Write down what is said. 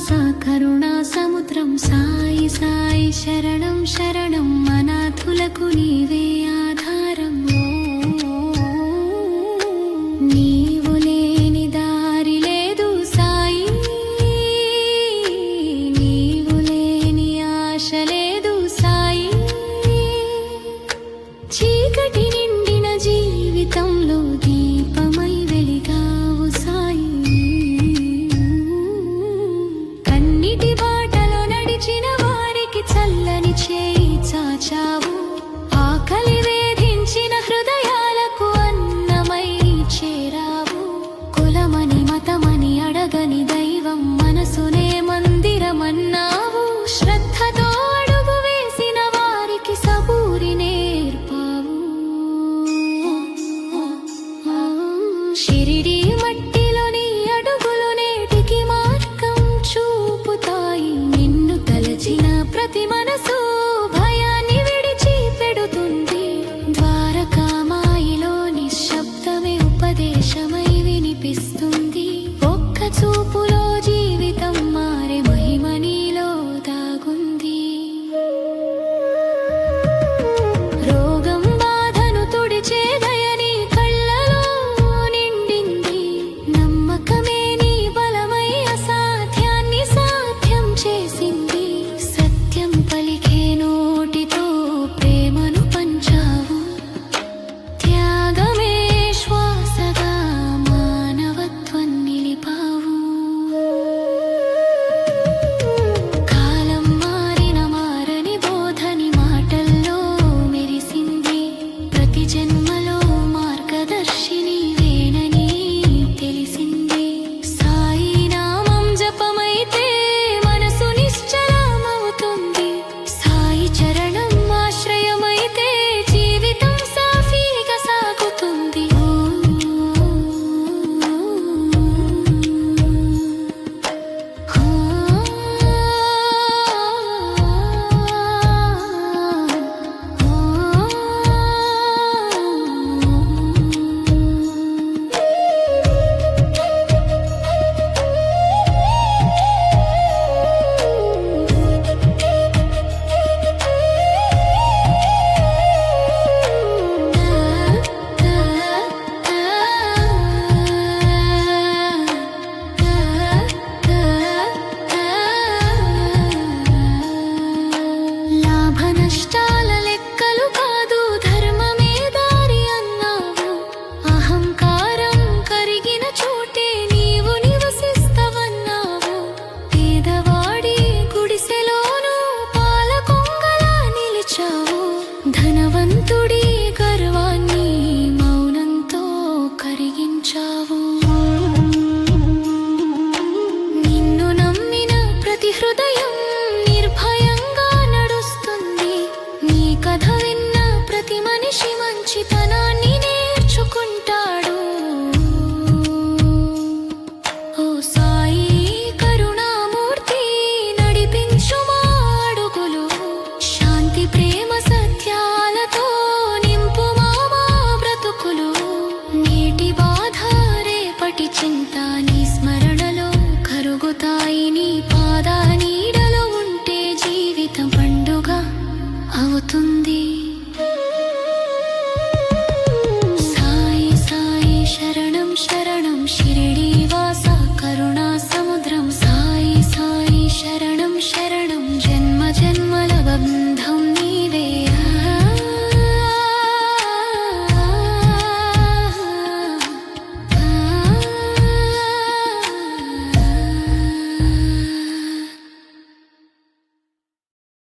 सा करुणा समुद्रं सायि सायि शरणं शरणं मनाथुलकु नीवे షిరిడి మట్టిలోని అడుగులు నేటికి మార్గం చూపుతాయి. నిన్ను తలచిన ప్రతి మనసు touched. शरणं जन्म जन्मलबन्धम्